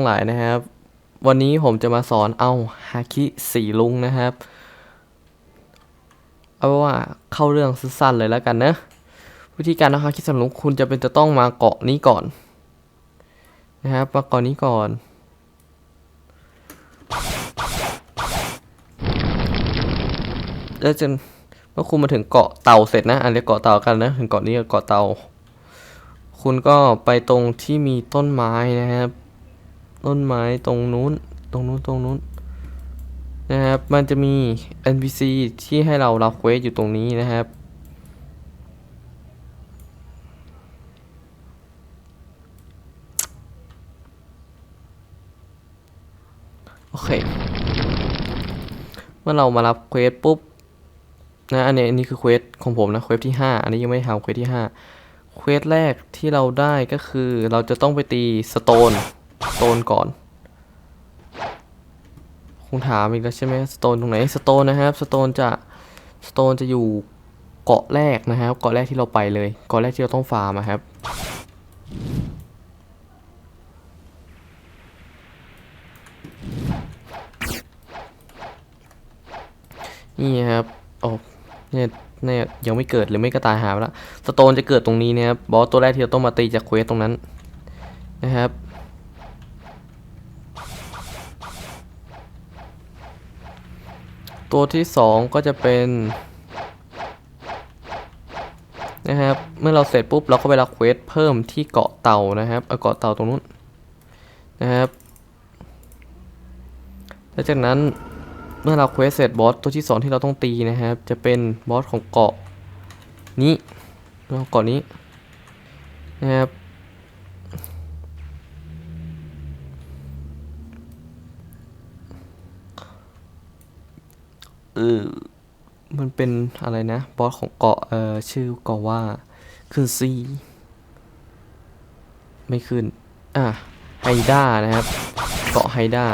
ทั้งหลายนะครับ วันนี้ผมจะมาสอนเอาฮาคิสีลุงนะครับ เอาว่าเข้าเรื่องสั้นๆเลยแล้วกันนะ วิธีการเอาฮาคิสีลุงคุณจะเป็นจะต้องมาเกาะนี้ก่อนนะครับมาเกาะนี้ก่อน แล้วจนเมื่อคุณมาถึงเกาะเต่าเสร็จนะอันเรียกเกาะเต่ากันนะ ถึงเกาะนี้กับเกาะเต่า คุณก็ไปตรงที่มีต้นไม้นะครับ ต้นไม้ตรงนู้น ตรงนู้นตรงนู้นนะครับ มันจะมี NPC ที่ให้เรารับเควสอยู่ตรงนี้นะครับ โอเค เมื่อเรามารับเควสปุ๊บนะอันนี้อันนี้คือเควสของผมนะเควสที่ 5 อันนี้ยังไม่ทำเควสที่5เควสแรกที่เราได้ก็คือเราจะต้องไปตีสโตน โตนก่อน คงถามอีกแล้วใช่ไหมสโตนตรงไหนสโตนนะครับสโตนจะสโตนจะอยู่เกาะแรกนะครับเกาะแรกที่เราไปเลยเกาะแรกที่เราต้องฟาร์มอะครับนี่ครับโอ้เนี่ยเนี่ยยังไม่เกิดหรือไม่ก็ตายหาไปแล้วสโตนจะเกิดตรงนี้นะครับบอสตัวแรกที่เราต้องมาตีจากเควสตรงนั้นนะครับ ตัวที่สองก็จะเป็นนะครับ เมื่อเราเสร็จปุ๊บเราก็ไปรับเควสเพิ่มที่เกาะเต่านะครับเอาเกาะเต่าตรงนู้นนะครับแล้วจากนั้นเมื่อเราเควสเสร็จบอสตัวที่สองที่เราต้องตีนะครับ จะเป็นบอสของเกาะนี้เกาะนี้นะครับ เออมันเป็นอะไรนะ บอสของเกาะเอ่อชื่อเกาะว่าขึ้นซีไม่ขึ้น อะไฮด้านะครับ เกาะไฮด้า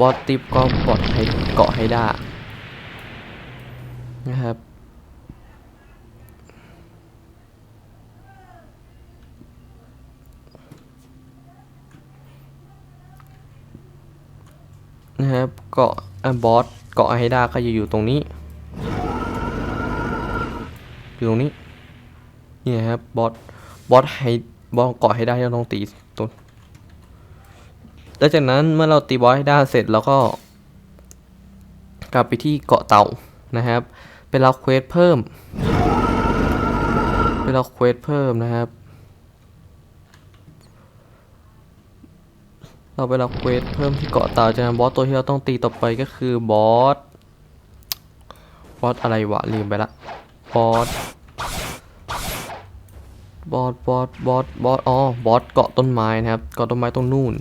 บอสติปก็บอสไฮเกาะไฮด้านะครับนะครับเกาะอะบอส เกาะไฮด้าก็จะอยู่ตรงนี้ อยู่ตรงนี้ นี่นะครับบอสบอสไฮบอสเกาะไฮด้าที่เราต้องตีตัวแล้วจากนั้นเมื่อเราตีบอสไฮด้าเสร็จแล้วก็กลับไปที่เกาะเต่านะครับเป็นรับเควสเพิ่มเป็นรับเควสเพิ่มนะครับ เราไปรับเควสเพิ่มที่เกาะเต่าจากนั้นบอสตัวที่เราต้องตีต่อไปก็คือบอส บอสอะไรวะลืมไปละ บอส บอส บอส บอส บอส อ๋อ บอสเกาะต้นไม้นะครับ เกาะต้นไม้ตรงนู่น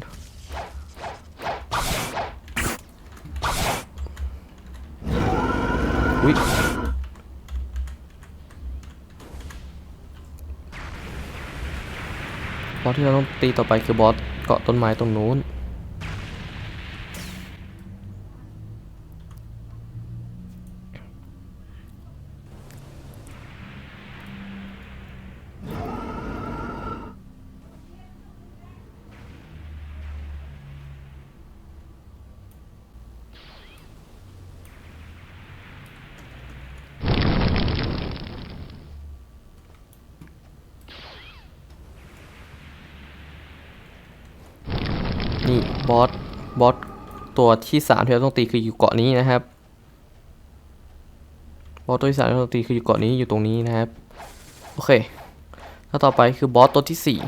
อุ๊ยบอสที่เราต้องตีต่อไปคือบอสาะต้นไม้ตรงนู้น นี่บอสบอสตัวที่สามที่เราต้องตีคืออยู่เกาะนี้นะครับบอสตัวที่สามที่เราต้องตีคืออยู่เกาะนี้อยู่ตรงนี้นะครับโอเคแล้วต่อไปคือบอสตัวที่สี่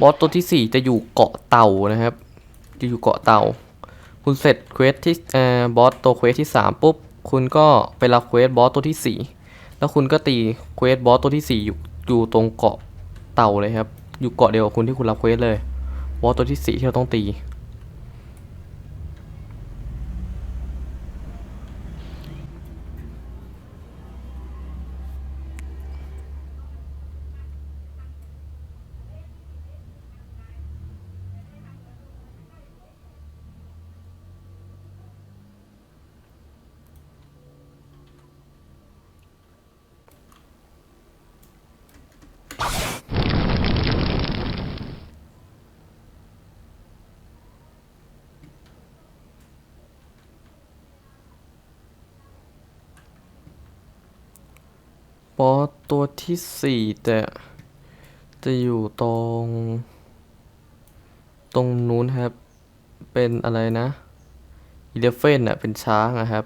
บอสตัวที่สี่จะอยู่เกาะเต่านะครับ จะอยู่เกาะเต่า คุณเสร็จเควสที่เอ่อบอสตัวเควสที่สามปุ๊บคุณก็ไปรับเควสบอสตัวที่สี่แล้วคุณก็ตีเควสบอสตัวที่สี่อยู่อยู่ตรงเกาะเต่าเลยครับ อยู่เกาะเดียวกับคุณที่คุณรับเควสเลย วอลตัวที่สี่ที่เราต้องตี บอสตัวที่สี่แต่จะอยู่ตรง ตรงนู้นครับ เป็นอะไรนะอีเลฟเฟนอะเป็นช้างนะครับ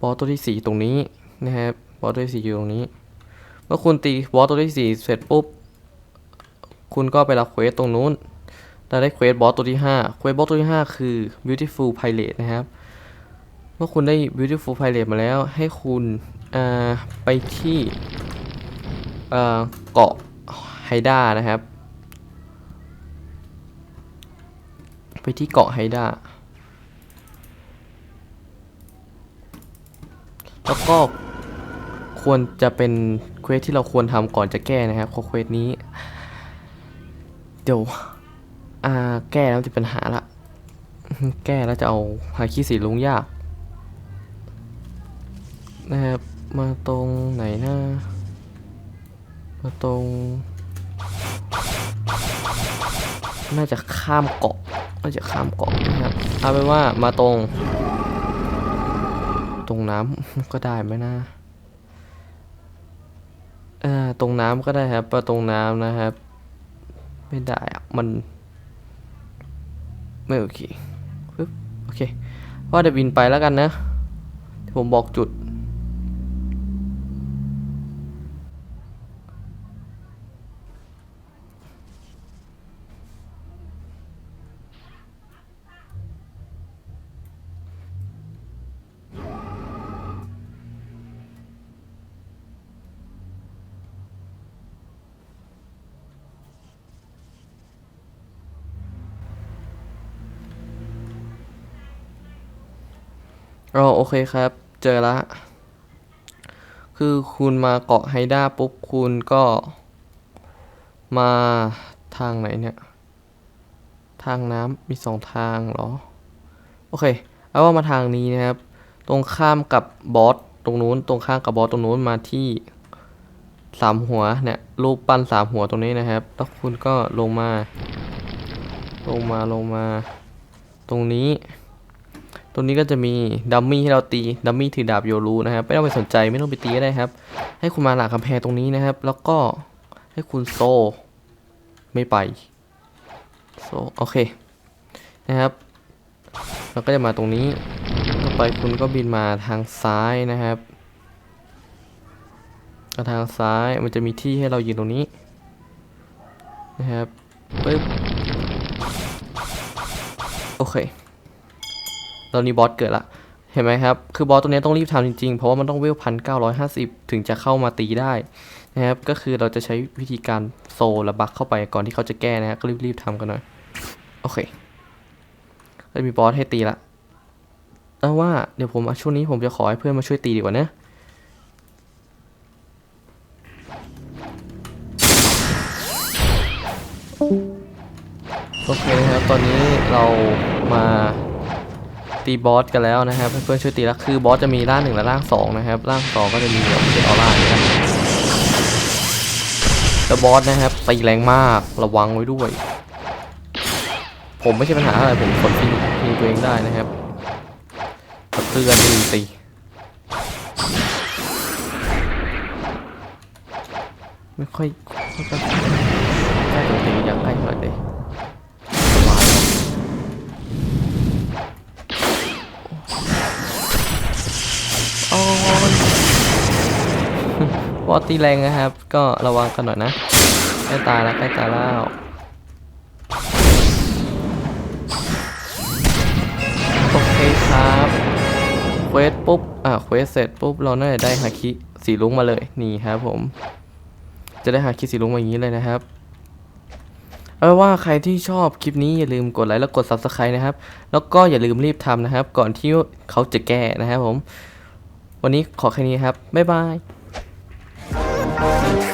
บอสตัวที่สี่ตรงนี้นะครับ บอสตัวที่สี่อยู่ตรงนี้ เมื่อคุณตีบอสตัวที่สี่เสร็จปุ๊บ คุณก็ไปรับเควสตรงนู้นแล้วได้เควสบอสตัวที่ห้าเควสบอสตัวที่ห้าคือ beautiful pilot นะครับ เมื่อคุณได้ beautiful pilot มาแล้ว ให้คุณไปที่เกาะไฮด้านะครับ ไปที่เกาะไฮด้าแล้วก็ควรจะเป็นเควสที่เราควรทำก่อนจะแก้นะครับเพราะเควสนี้ เดี๋ยวแก้แล้วจะเป็นปัญหาละ แก้แล้วจะเอาหาคีสีลุงยาก นะครับ มาตรงไหนนะมาตรง น่าจะข้ามเกาะ น่าจะข้ามเกาะนะครับเอาเป็นว่ามาตรง ตรงน้ำก็ได้ไหมนะเอ่อตรงน้ำก็ได้ครับปตรงน้ำนะครับ ไม่ได้อะมันไม่โอเคปึ๊บโอเค ว่าเดี๋ยวบินไปแล้วกันนะ ผมบอกจุด อ๋อโอเคครับ เจอละ คือคุณมาเกาะไฮด้าปุ๊บคุณก็มาทางไหนเนี่ย ทางน้ำมีสองทางเหรอ โอเค เอาว่ามาทางนี้นะครับ ตรงข้ามกับบอสตรงนู้น ตรงข้ามกับบอสตรงนู้นมาที่สามหัวเนี่ยรูปปั้นสามหัวตรงนี้นะครับ แล้วคุณก็ลงมา ลงมาลงมา ตรงนี้ ตรงนี้ก็จะมีดัมมี่ให้เราตีดัมมี่ถือดาบโยรูนะครับไม่ต้องไปสนใจไม่ต้องไปตีก็ได้ครับ ให้คุณมาหลักกำแพงตรงนี้นะครับ แล้วก็ให้คุณโซ ไม่ไปโซโอเคนะครับแล้วก็จะมาตรงนี้ต่อไปคุณก็บินมาทางซ้ายนะครับทางซ้ายมันจะมีที่ให้เรายืนตรงนี้นะครับปึ๊บโอเค ตอนนี้บอสเกิดละ เห็นไหมครับ คือบอสตัวนี้ต้องรีบทำจริงๆ เพราะว่ามันต้องเวลพันเก้าร้อยห้าสิบถึงจะเข้ามาตีได้นะครับ ก็คือเราจะใช้วิธีการโซลและบักเข้าไปก่อนที่เขาจะแก้นะฮะก็รีบๆทำกันหน่อย โอเคได้มีบอสให้ตีละเอาว่าเดี๋ยวผมช่วงนี้ผมจะขอให้เพื่อนมาช่วยตีดีกว่านะ ตีบอสกันแล้วนะครับเพื่อนๆช่วยตีแล้วคือบอสจะมีร่างหนึ่งและร่างสองนะครับร่างสองก็จะมีแบบเป็นออร่าอย่างนี้นะแล้วบอสนะครับตีแรงมากระวังไว้ด้วย ผมไม่ใช่ปัญหาอะไรผมกดฟินฟินตัวเองได้นะครับกระเตือนตีตีไม่ค่อยใกล้ตีอยากใกล้เท่าไหร่เลย บอสตีแรงนะครับ ก็ระวังกันหน่อยนะใกล้ตายแล้วใกล้ตายแล้วโอเคครับเควสปุ๊บอะเควสเสร็จปุ๊บเราน่าจะได้ฮาคิสีลุ้งมาเลยนี่ครับผม จะได้ฮาคิสีลุ้งมาอย่างนี้เลยนะครับเอาเป็นว่าใครที่ชอบคลิปนี้อย่าลืมกดไลค์แล้วกด Subscribe นะครับ แล้วก็อย่าลืมรีบทำนะครับ ก่อนที่เขาจะแก้นะครับผม วันนี้ขอแค่นี้ครับ บ๊ายบาย Bye.